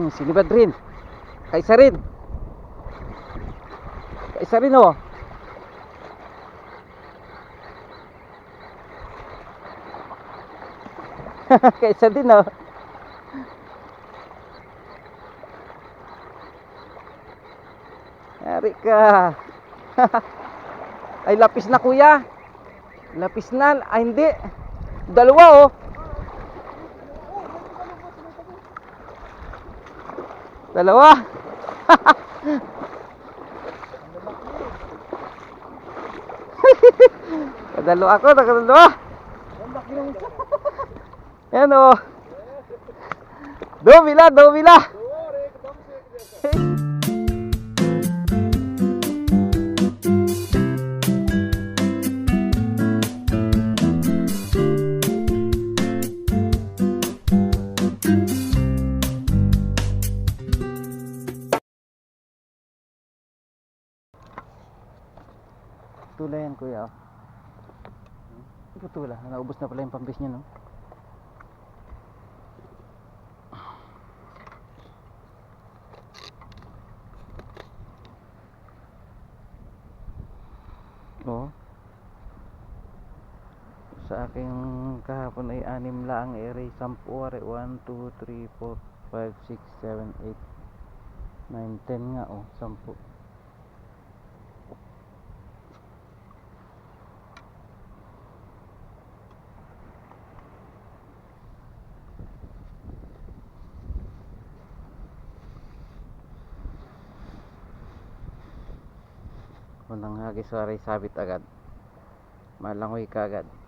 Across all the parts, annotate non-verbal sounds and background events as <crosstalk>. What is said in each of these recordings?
Hmm, sinibad rin. Kaisa rin. Kaisa rin oh. <laughs> Kaisa din oh. Yari ka. <laughs> Ay lapis na kuya. Lapis na. Ay hindi. Dalawa oh. Dalawa. <laughs> Kadalo ako, nakadalawa. Yan o. Dumila, dumila. Tula yan kuya. oh. Ito tula. Naubos na pala yung pambis niya no. Oo. Sa aking kahapon ay anim lang ere, sampu are 1, 2, 3, 4, 5, 6, 7, 8, 9, 10 nga oh, sampu. Unang hagis waray sabit agad. Malangoy ka agad.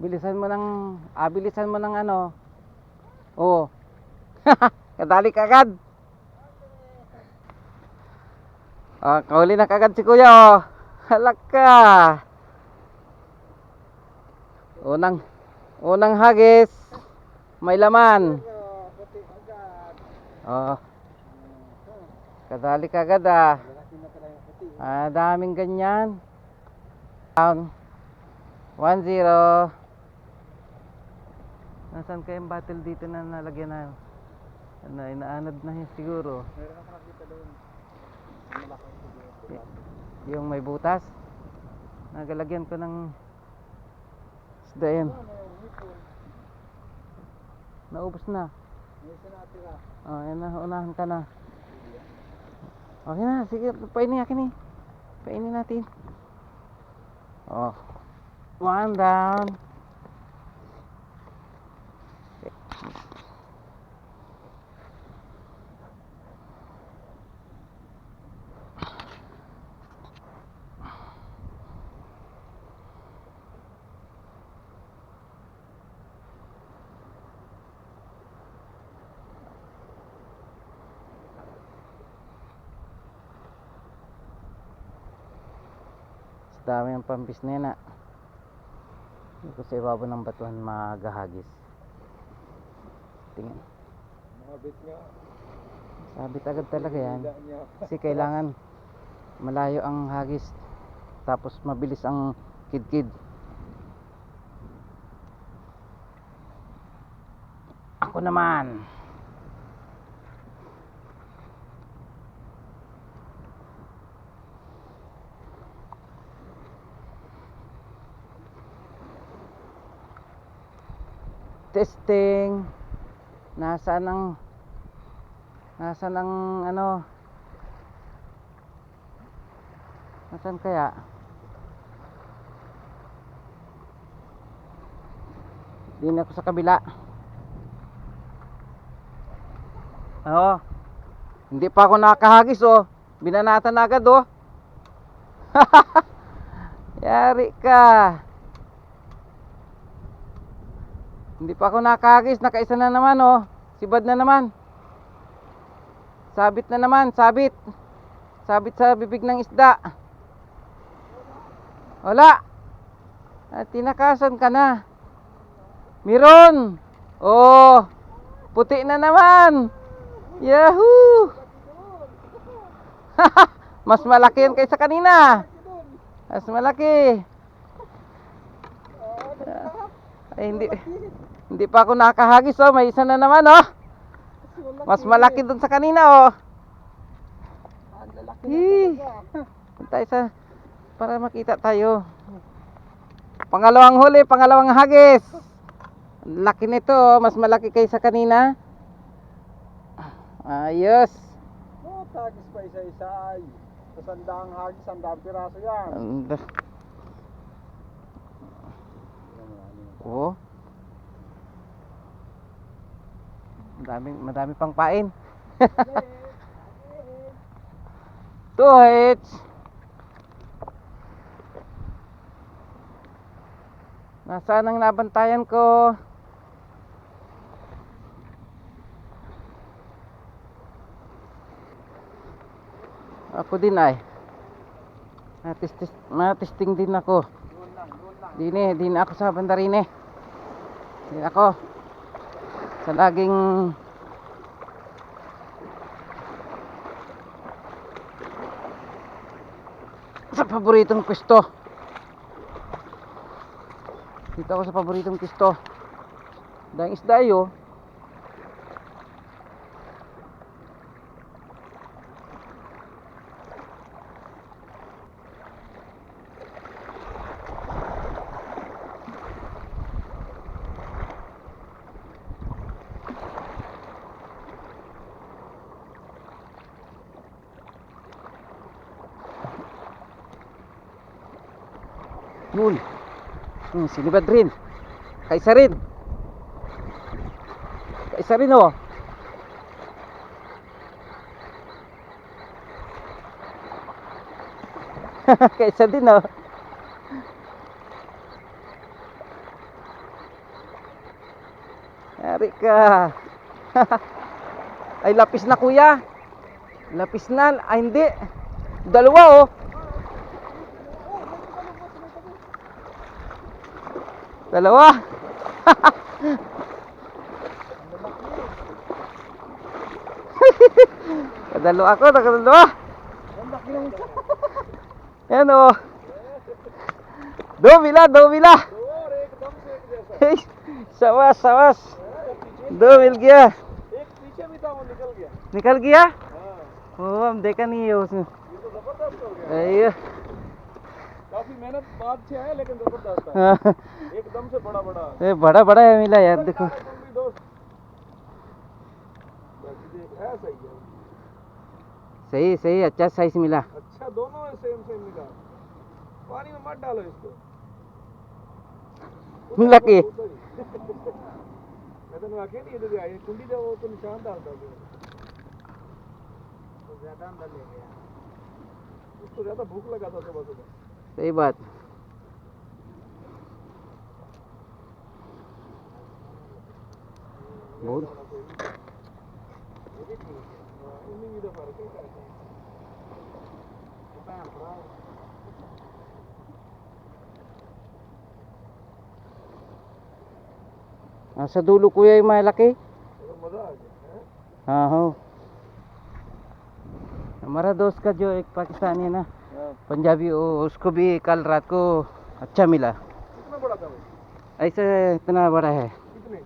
Bilisan mo ng ah, bilisan mo ng ano. Oo. <laughs> Kadali ka agad. Ah, kauli na kagad si Kuya oh. Halak ka. Unang unang hagis. May laman. Oh. Kadali ka agad ah. Ah, daming ganyan. Down. 1-0. Nasaan kayong battle dito na nalagyan na? Na inaanad na yun siguro. Y- yung may butas. Nagalagyan ko ng isda yan. Naubos na. Oh, yan na, unahan ka na. Okay na, sige, painin akin eh. Painin natin. Oh. One down. Dami ng pambis na yan ah. Hindi ko sa ibabaw ng batuhan magahagis. Tingin. Mabit nga. Sabit agad talaga yan. Kasi kailangan malayo ang hagis. Tapos mabilis ang kidkid. Ako naman. Testing. Nasaan ang Nasaan ang ano? Nasaan kaya? Din ako sa kabila. Oo. Hindi pa ako nakahagis oh. Binanatan na agad oh. <laughs> Yari ka. Hindi pa ako nakahagis. Nakaisa na naman oh. Sibad na naman. Sabit na naman. Sabit. Sabit sa bibig ng isda. Wala. At tinakasan ka na. Miron. Oh. Puti na naman. Yahoo! <laughs> Mas malaki yan kaysa kanina. Mas malaki. Ay, hindi. Hindi pa ako nakahagis oh. May isa na naman oh. Mas malaki dun sa kanina oh. Ang lalaki Hee. na talaga. Tayo sa para makita tayo. Pangalawang huli, pangalawang hagis. Laki nito, oh. mas malaki kaysa kanina. Ayos. No, tagis pa isa-isa ay. Sa sandang hagis, sandang piraso yan. And, oh. Madami, madami pang pain. <laughs> Two hits. Nasaan ang nabantayan ko? Ako din ay. Matistis, matisting din ako. Lang, doon lang. Dini, din ako sa bandarine. Din ako. Sa laging sa paboritong pwesto. Dito ako sa paboritong pwesto. Dahil isda yun. Yun. Hmm, sinibad rin. Kaisa rin. Kaisa rin oh. <laughs> Kaisa din oh. Yari ka. <laughs> Ay lapis na kuya. Lapis na. Ay hindi. Dalawa oh. Dalawa. Kadalo ako, nakadalo. Yan o. Dumila, dumila. सवा सवास दो मिल गया एक पीछे भी था वो निकल गया निकल गया वो हम देखा नहीं है उसमें ये तो जबरदस्त हो गया मेहनत बाद से है लेकिन ज़बरदस्त है <laughs> एकदम से बड़ा बड़ा। ये बड़ा बड़ा है मिला यार देखो। है सही सही अच्छा साइज़ मिला। अच्छा दोनों है सेम सेम मिला। पानी में मत डालो इसको। <laughs> मिला के। <laughs> मैं तो आखे नहीं इधर आई कुंडी दे वो तो निशान डालता था तो ज़्यादा अंदर ले गया। उसको ज़्यादा भूख लगा था सुबह सुबह। sa ibat good ah, sa dulo kuya yung malaki Aho. Marados ka Joy, eh, Pakistani na. हो है हाँ पंजाबी वो उसको भी कल रात को अच्छा मिला। कितना बड़ा था वो? ऐसे इतना बड़ा है। कितने?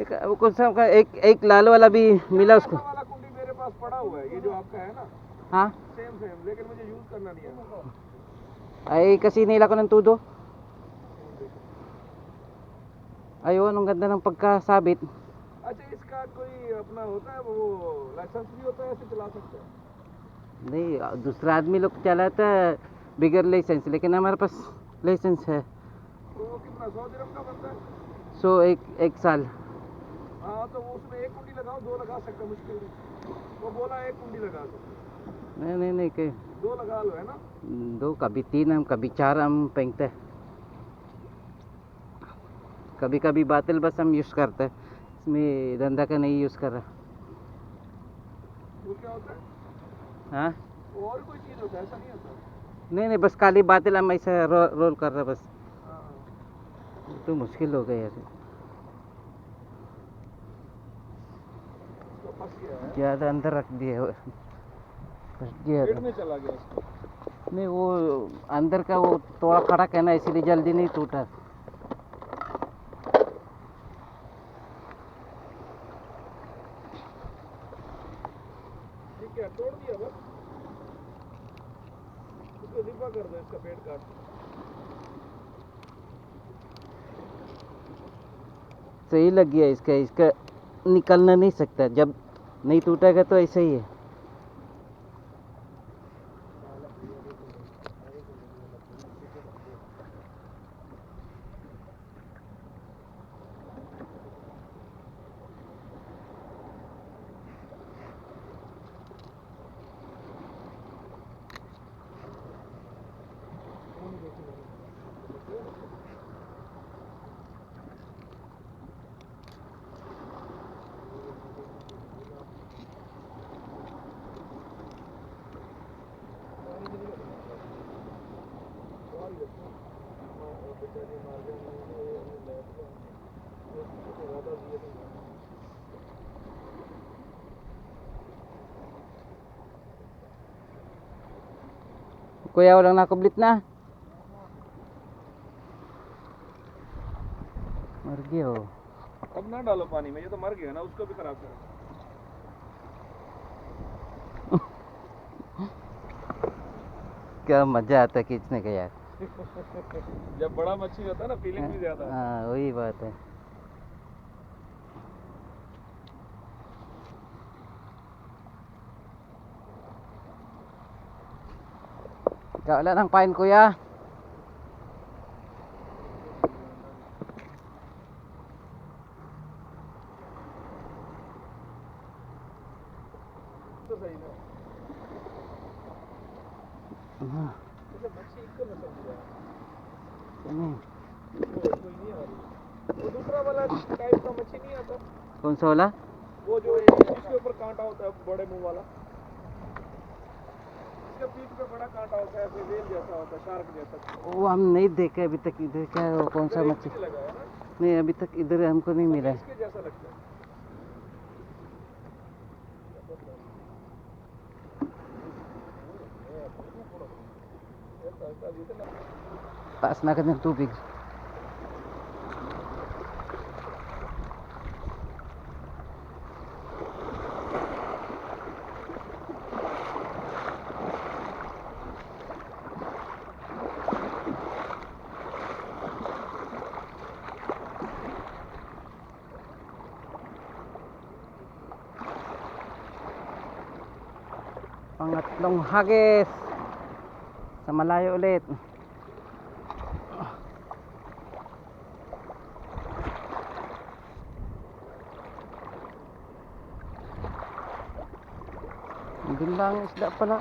एक वो कौन सा का एक एक लाल वाला भी मिला उसको। ऐसा वाला कुंडी मेरे पास पड़ा हुआ है ये जो आपका है ना। हाँ। सेम सेम लेकिन मुझे यूज़ करना नहीं है। ay kasi nila ko ng tudo ayun ang ganda ng pagkasabit अच्छा इसका कोई अपना होता है वो लाइसेंस भी होता है ऐसे चला सकते हैं? नहीं दूसरा आदमी लोग चलाता है बिगर लाइसेंस लेकिन हमारे पास लाइसेंस है। तो कितना सौ दिरम का बनता है? सो एक एक साल। हाँ तो वो उसमें एक कुंडी लगाओ दो लगा सकते मुश्किल नहीं। वो बोला एक कुंडी लगा दो। नहीं नहीं नहीं के दो लगा लो है ना? दो कभी तीन हम कभी चार हम फेंकते कभी कभी बातिल बस हम यूज़ करते। हैं इसमें धंधा का नहीं यूज़ कर रहा। वो क्या होता है? हाँ? और कोई चीज़ होता है ऐसा नहीं होता? नहीं नहीं बस काली बातिल हम ऐसे रो, रोल कर रहे बस। तो मुश्किल हो गया यार तो है। ज़्यादा अंदर रख दिए फंस गया था। में चला गया नहीं वो अंदर का वो थोड़ा कड़क है ना इसीलिए जल्दी नहीं टूटा ठीक है तोड़ दिया बस उसको रिपा कर दो इसका पेट काट सही लग गया इसका इसका निकलना नहीं सकता जब नहीं टूटेगा तो ऐसे ही है। Kuya, walang nakublit na. मर गया हो अब ना डालो पानी में ये तो मर गया ना उसको भी खराब करो क्या मज़ा आता खींचने का यार जब बड़ा मच्छी होता है ना फीलिंग भी ज़्यादा हाँ वही बात है Ikaw wala nang pain kuya. तो सही ना Ah, जैसे मच्छी इसको ना समझ रहा वो दूसरा वाला? वो जो जिसके ऊपर कांटा होता है बड़े मुँह वाला इसके पीठ पे बड़ा कांटा होता है फिर वेल जैसा होता है शार्क जैसा। वो हम नहीं देखे अभी तक इधर क्या है वो कौन सा मच्छी? नहीं अभी तक इधर हमको नहीं मिला है। इसके जैसा लगता है। Taas na agad ng tubig. Pangatlong hagis. Sa malayo ulit. Doon lang ang isda pala.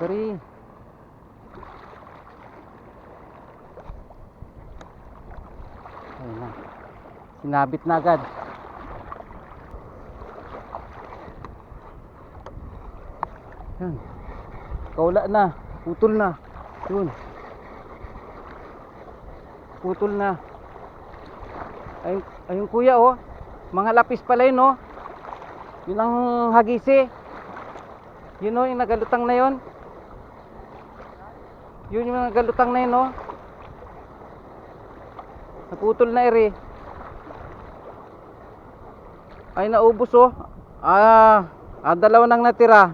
Dari. Ayun na. Sinabit na agad. Yan. Kaula na. Putol na. Yun. Putol na. Ayun, ayun kuya oh. Mga lapis pala yun oh. Yun ang hagisi. Yun oh, yung nagalutang na yun. Yun yung nagalutang na yun oh. Naputol na ere. Ay naubos oh. Ah, ah dalawa nang natira.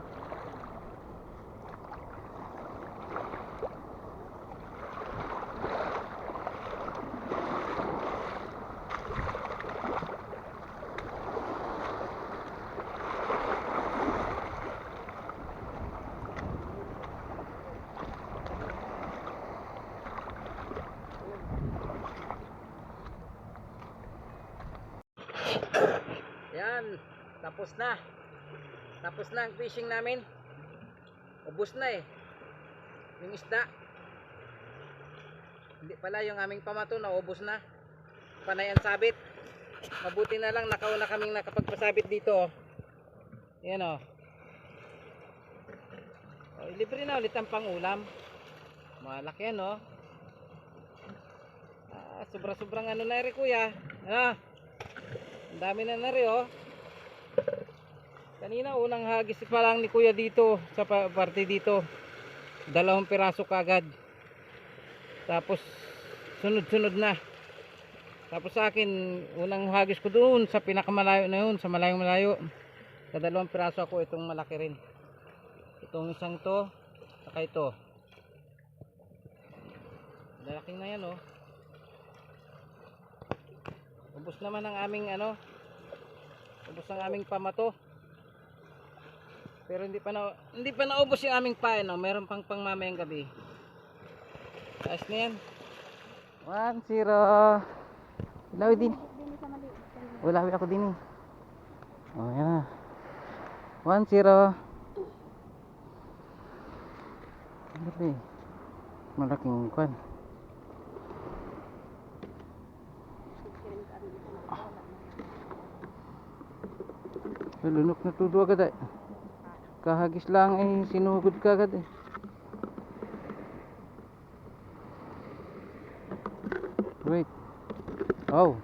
Yan, tapos na. Tapos na ang fishing namin. Ubus na eh. Yung isda. Hindi pala yung aming pamato na ubos na. Panay ang sabit. Mabuti na lang nakauna kaming nakapagpasabit dito. oh. Yan oh. oh libre na ulit ang pangulam. Malaki yan oh. Ah, sobra-sobrang ano na rin kuya. Ano? Ang dami na na rin oh. Kanina unang hagis pa lang ni kuya dito sa pa- parte dito. Dalawang piraso kagad. Tapos sunod-sunod na. Tapos sa akin, unang hagis ko doon sa pinakamalayo na yun, sa malayong malayo. Sa dalawang piraso ako itong malaki rin. Itong isang to, saka ito. Lalaking na yan oh. Ubus naman ang aming ano, ubos ang aming pamato. Pero hindi pa na hindi pa naubos yung aming pa no. Meron pang pang mamayang gabi. Ayos na yan. 1-0. Ilaw din. Wala ako din eh. Oh, yan na. 1-0. Gabi. Malaking kwan. Lunok na tudo agad eh. Kahagis lang eh, sinugod ka agad eh. Wait. Oh.